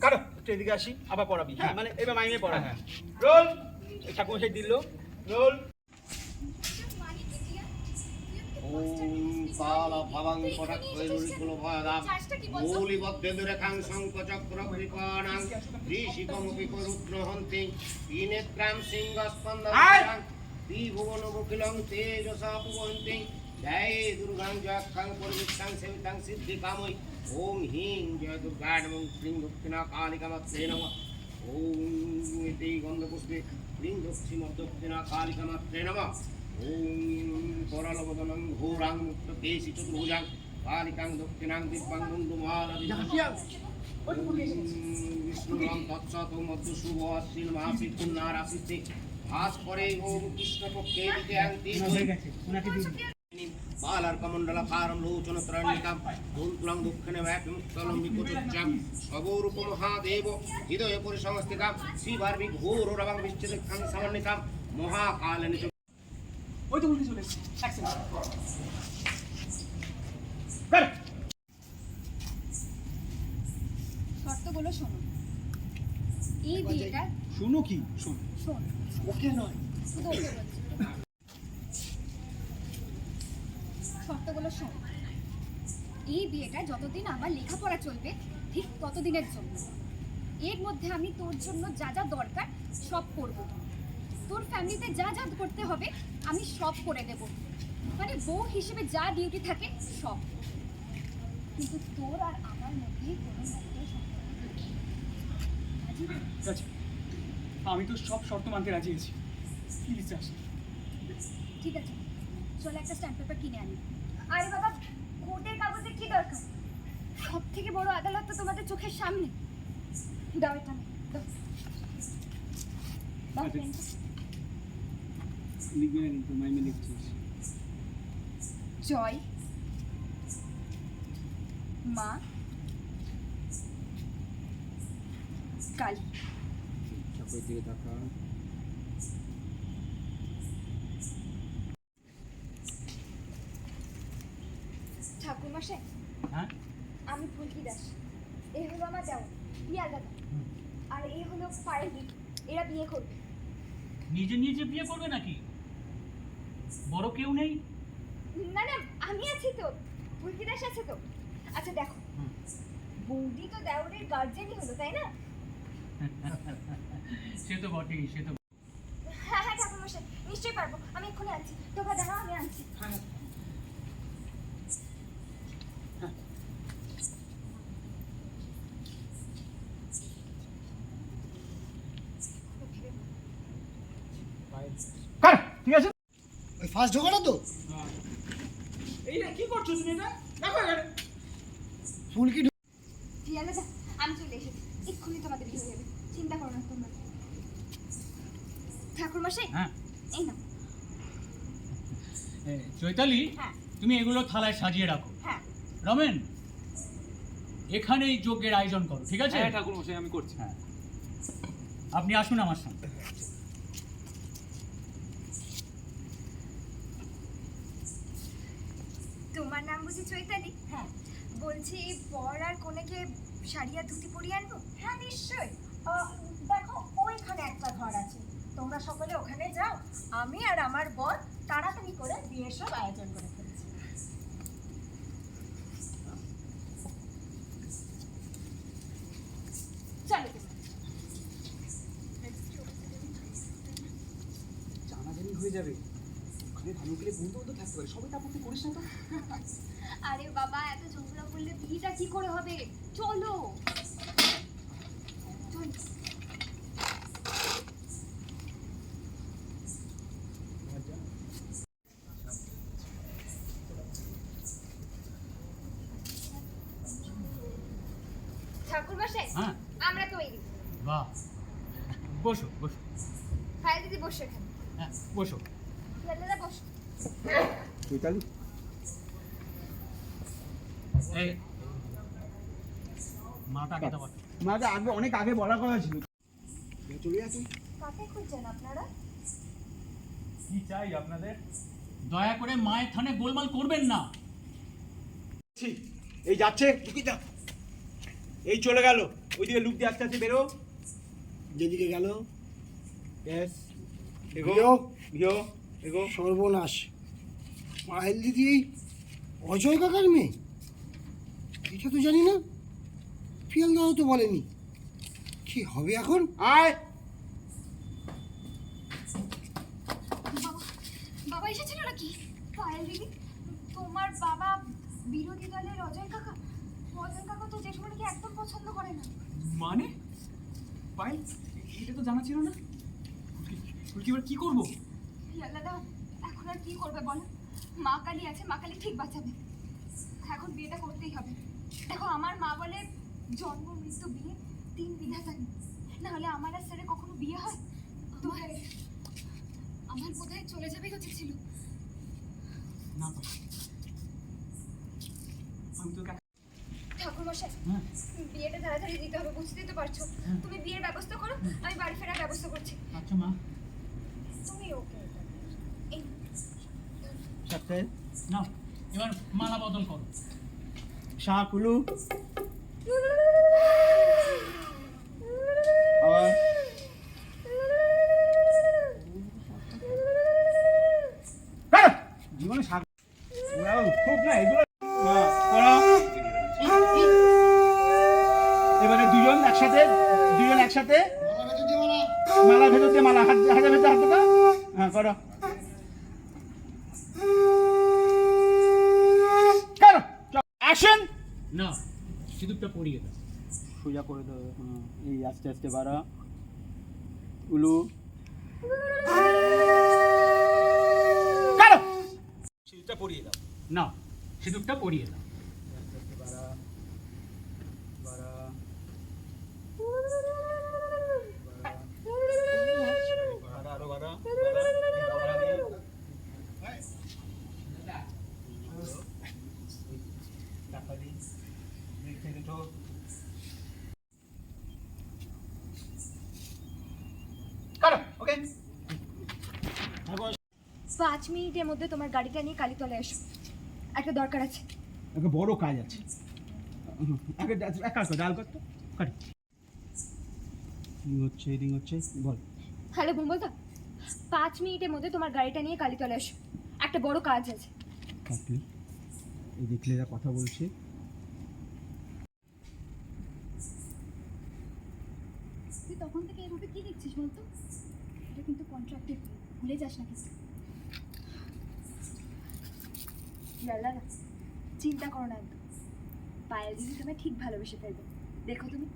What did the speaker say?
কারও একটু এদিকে আসি আবার পড়াবি হ্যাঁ? হ্যাঁ। মানে এবার মাইমে পড়া। হ্যাঁ, হ্যাঁ। রোল ঠাকুর সেই দিল রোল। তেজসা পুবন্তি জয় দুর্গাং জয়াক্ষাং সেবিতাং সিদ্ধি কামৈ জয় দুর্গা নমঃ শ্রীং দক্ষিণা কালিকামাত্রে নমঃ ওম ইতি গন্ধপুষ্পে শ্রীং দক্ষিণ দক্ষিণা কালিকামাত্রে নমঃ ওম করলবদনং ঘোরাং মুক্তকেশি চতুর্ভুজাং কালিকাং দক্ষিণাং দিব্যাং মুন্ডুমালাদিজাং বিষ্ণুরাম তৎসত মধ্য শুভ অশ্বিন মাসিক পুণ্যার আসিতে ভাস পরে ওম কৃষ্ণ পক্ষে দ্বিতীয়ান্তি ব্যাপিমুক্তলং বিকুটুচ্চাং সবরূপ মহাদেব হৃদয়ে পরিসংস্থিতাং শ্রীবার্বি ঘোররবাং বিচ্ছেদিক্ষাং সমন্বিতাং মহাকালনিচ ওই তো উল্টে চলে এক সেকেন্ড শর্তগুলো শোনো। এই বিয়েটা শুনো কি? শোন। শোন। ওকে নয়। শুধু ওকে শর্তগুলো শোন এই বিয়েটা যতদিন আমার লেখাপড়া চলবে ঠিক ততদিনের জন্য। এর মধ্যে আমি তোর জন্য যা যা দরকার সব করব। তোর ফ্যামিলিতে যা যা করতে হবে আমি সব করে দেব। মানে বউ হিসেবে যা ডিউটি থাকে সব। কিন্তু তোর আর আমার মধ্যে কোনো আমি তো সব শর্ত মানতে রাজি আছি। প্লিজ ঠিক আছে। চল একটা স্ট্যাম্প পেপার কিনে আনি। আরে বাবা কোর্টের কাগজে কি দরকার? সব থেকে বড় আদালত তো তোমাদের চোখের সামনে। দাও এটা জয়। মা। কালী। দিকে তাকা ঠাকুর মশাই হ্যাঁ? আমি ফুলকি দাস। এই হলো আমার দেওয়া বিয়ে আলাদা। আর এই হলো পায়েল দিদি এরা বিয়ে করবে। নিজে নিজে বিয়ে করবে নাকি? বড় কেউ নেই? না না আমি আছি তো। ফুলকি দাস আছে তো। আচ্ছা দেখো। বৌদি তো দেওরের গার্জেনই হলো তাই না? সে তো বটেই সে তো হ্যাঁ হ্যাঁ ঠাকুর মশাই নিশ্চয়ই পারব। আমি এক্ষুনি আনছি। তোমরা দাঁড়াও আমি আনছি। কর ঠিক আছে? ওই ফার্স্ট ঢোকাটা তো? এই রে কি করছ তুমি এটা? দেখো এখানে। ফুলকি বিয়ে আলাদা আমি চলে এসেছি। এক্ষুনি তোমাদের বিয়ে হয়ে যাবে। চিন্তা করো না তোমরা। ঠাকুর মশাই হ্যাঁ। এই না চৈতালি হ্যাঁ। তুমি এগুলো থালায় সাজিয়ে রাখো। হ্যাঁ। রমেন এখানেই যজ্ঞের আয়োজন করো ঠিক আছে? হ্যাঁ ঠাকুর মশাই আমি করছি। হ্যাঁ। আপনি আসুন আমার সঙ্গে। তোমার নাম বুঝি চৈতালি? হ্যাঁ। বলছি বর আর কোনেকে শাড়ি আর ধুতি পরিয়ে আনব? হ্যাঁ নিশ্চয়ই। দেখো ওইখানে একটা ঘর আছে। তোমরা সকলে ওখানে যাও। আমি আর আমার বর তাড়াতাড়ি করে বিয়ের সব আয়োজন করে ফেলছি। চলো জানাজানি হয়ে যাবে। ওখানে ভালো গেলে বন্ধু বন্ধু থাকতে পারে সবাই আপত্তি করিস না তো। আরে বাবা এত ঝগড়া করলে বিয়েটা কি করে হবে? চলো। ঠাকুর মশাই হ্যাঁ। আমরা তৈরি বাহ। বসো বসো। ফাইল দিদি বসে এখানে। হ্যাঁ বসো। মাকে আগে অনেক আগে বলার কথা ছিল। চলে আসুন। কাকে খুঁজছেন আপনারা? কি চাই আপনাদের? দয়া করে মায়ের থানে গোলমাল করবেন না। এই যাচ্ছে। এই চলে গেল। ওইদিকে লুক দিয়ে আস্তে আস্তে বেরো। যেদিকে গেল। ভিও। ভিও সর্বনাশ। পায়েল দিদি এই অজয় কাকার মেয়ে? এটা তো জানি না। পিয়ালদাও তো বলেনি। কি হবে এখন? আয়! বাবা বাবা এসেছিল নাকি? পায়েল দিদি তোমার বাবা বিরোধী দলের অজয় কাকা? অজয় কাকা তো জেঠুমনিকে একদম পছন্দ করে না। মানে? পায়েল এটা তো জানা ছিল না। ফুলকি এবার কি করব? এখন আর কি করবে বলো? মা কালী আছে মা কালী ঠিক বাঁচাবে। এখন বিয়েটা করতেই হবে। দেখো আমার মা বলে জন্ম মৃত্যু বিয়ে তিন বিধাতানি না হলে আমার আর স্যারে কখনো বিয়ে হয়? তোমার আমার বোধহয় চলে যাবেই উচিত ছিল না আমি তোকে ঠাকুর হ্যাঁ। বিয়েটা তাড়াতাড়ি দিতে হবে বুঝতেই তো পারছ। তুমি বিয়ের ব্যবস্থা করো আমি বাড়ি ফেরার ব্যবস্থা করছি। আচ্ছা মা তুমি ওকে এই সাথে নাও এবার মালা বদল করো শাহ কুলু আবার জীবনে শাক খুব না এগুলো এবারে দুজন একসাথে দুজন একসাথে মালা ভেতর দিয়ে মালা। হাত হাতের ভেতর হাত। হ্যাঁ করো। সিঁদুরটা পরিয়ে দাও সোজা করে দাও এই আস্তে আস্তে বাড়া। উলু। সিঁদুরটা পরিয়ে দাও। না সিঁদুরটা পরিয়ে দাও আস্তে আস্তে বাড়া বাড়া বাড়া আরও বাড়া টাকা দিই দিক থেকে তো কারও ওকে পাঁচ মিনিটের মধ্যে তোমার গাড়িটা নিয়ে কালীতলা এসো। একটা দরকার আছে। একটা বড় কাজ আছে। আগে এক কাজ ডাল কর তো কাট। হচ্ছে হচ্ছে বল। হ্যালো বুম্বলদা পাঁচ মিনিটের মধ্যে তোমার গাড়িটা নিয়ে কালীতলা এসো। একটা বড় কাজ আছে। এই দেখলে এরা কথা বলছে। তুই তখন থেকে এভাবে কি দেখছিস বলতো? এটা কিন্তু কন্ট্রাক্টের ভুলে যাস না কিন্তু না চিন্তা করো না একদম। পায়েল দিদি তোমায় ঠিক ভালোবেসে ফেলবে। দেখো তুমি।